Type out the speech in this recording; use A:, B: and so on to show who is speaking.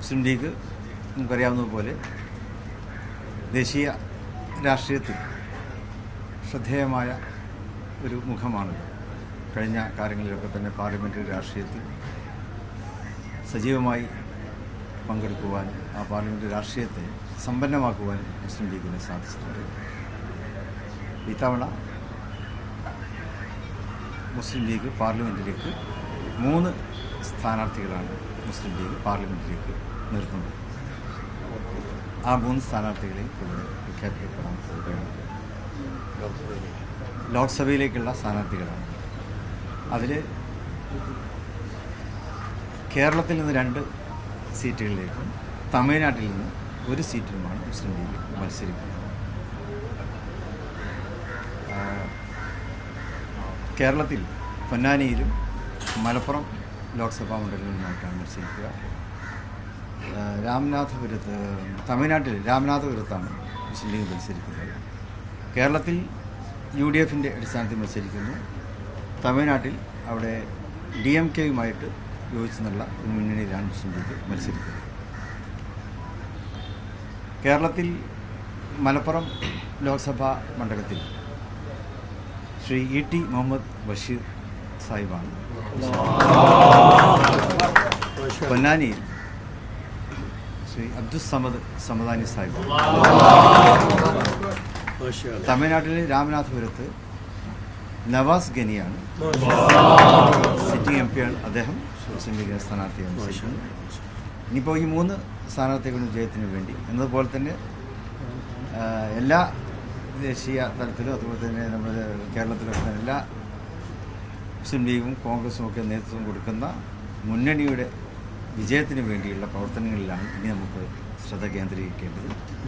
A: മുസ്ലിം league നമുക്കറിയാവുന്നതുപോലെ ദേശീയ രാഷ്ട്രീയത്തിൽ ശ്രദ്ധേയമായ ഒരു മുഖമാണ് കഴിഞ്ഞ കാര്യങ്ങളിലൊക്കെ തന്നെ പാർലമെന്ററി രാഷ്ട്രീയത്തിൽ സജീവമായി പങ്കെടുക്കുവാൻ ആ പാർലമെന്ററി രാഷ്ട്രീയത്തെ സമ്പന്നമാക്കുവാൻ മുസ്ലിം ലീഗിന് സാധിച്ചിട്ടുണ്ട്. ഇത്തവണ മുസ്ലിം ലീഗ് പാർലമെന്റിലേക്ക് മൂന്ന് സ്ഥാനാർത്ഥികളാണ് മുസ്ലിം ലീഗ് പാർലമെന്റിലേക്ക് നിർത്തുന്നത്. ആ മൂന്ന് സ്ഥാനാർത്ഥികളെ ഇവിടെ പ്രഖ്യാപിക്കപ്പെടാൻ പോവുകയാണ്. ലോക്സഭയിലേക്കുള്ള സ്ഥാനാർത്ഥികളാണ്. അതിൽ കേരളത്തിൽ നിന്ന് രണ്ട് സീറ്റുകളിലേക്കും തമിഴ്നാട്ടിൽ നിന്ന് ഒരു സീറ്റിലുമാണ് മുസ്ലിം ലീഗ് മത്സരിക്കുന്നത്. കേരളത്തിൽ പൊന്നാനിയിലും മലപ്പുറം ലോക്സഭാ മണ്ഡലങ്ങളിലായിട്ടാണ് മത്സരിക്കുക. രാംനാഥപുരത്ത് തമിഴ്നാട്ടിൽ രാംനാഥപുരത്താണ് മുസ്ലിം ലീഗ് മത്സരിക്കുന്നത്. കേരളത്തിൽ യു ഡി എഫിന്റെ അടിസ്ഥാനത്തിൽ മത്സരിക്കുന്നു. തമിഴ്നാട്ടിൽ അവിടെ ഡി എം കെയുമായിട്ട് യോജിച്ചു നിന്നുള്ള ഒരു മുന്നണിയിലാണ് മുസ്ലിം ലീഗ് മത്സരിക്കുന്നത്. കേരളത്തിൽ മലപ്പുറം ലോക്സഭാ മണ്ഡലത്തിൽ ശ്രീ ഇ ടി മുഹമ്മദ് ബഷീർ സാഹിബാണ് പൊന്നാനിയിൽ ശ്രീ അബ്ദുൽ സമദ് സമദാനി സാഹിബാണ് തമിഴ്നാട്ടിലെ രാമനാഥപുരത്ത് നവാസ് ഗനിയാണ്. സിറ്റിംഗ് എം പിയാണ് അദ്ദേഹം. മുസ്ലിം ലീഗ് സ്ഥാനാർത്ഥിയാണ്. ഇനിയിപ്പോൾ ഈ മൂന്ന് സ്ഥാനാർത്ഥികളുടെ വിജയത്തിന് വേണ്ടി എന്നതുപോലെ തന്നെ എല്ലാ ദേശീയ തലത്തിലും അതുപോലെ തന്നെ നമ്മുടെ കേരളത്തിലൊക്കെ എല്ലാ മുസ്ലിം ലീഗും കോൺഗ്രസും ഒക്കെ നേതൃത്വം കൊടുക്കുന്ന മുന്നണിയുടെ വിജയത്തിന് വേണ്ടിയുള്ള പ്രവർത്തനങ്ങളിലാണ് ഇനി നമുക്ക് ശ്രദ്ധ കേന്ദ്രീകരിക്കേണ്ടത്.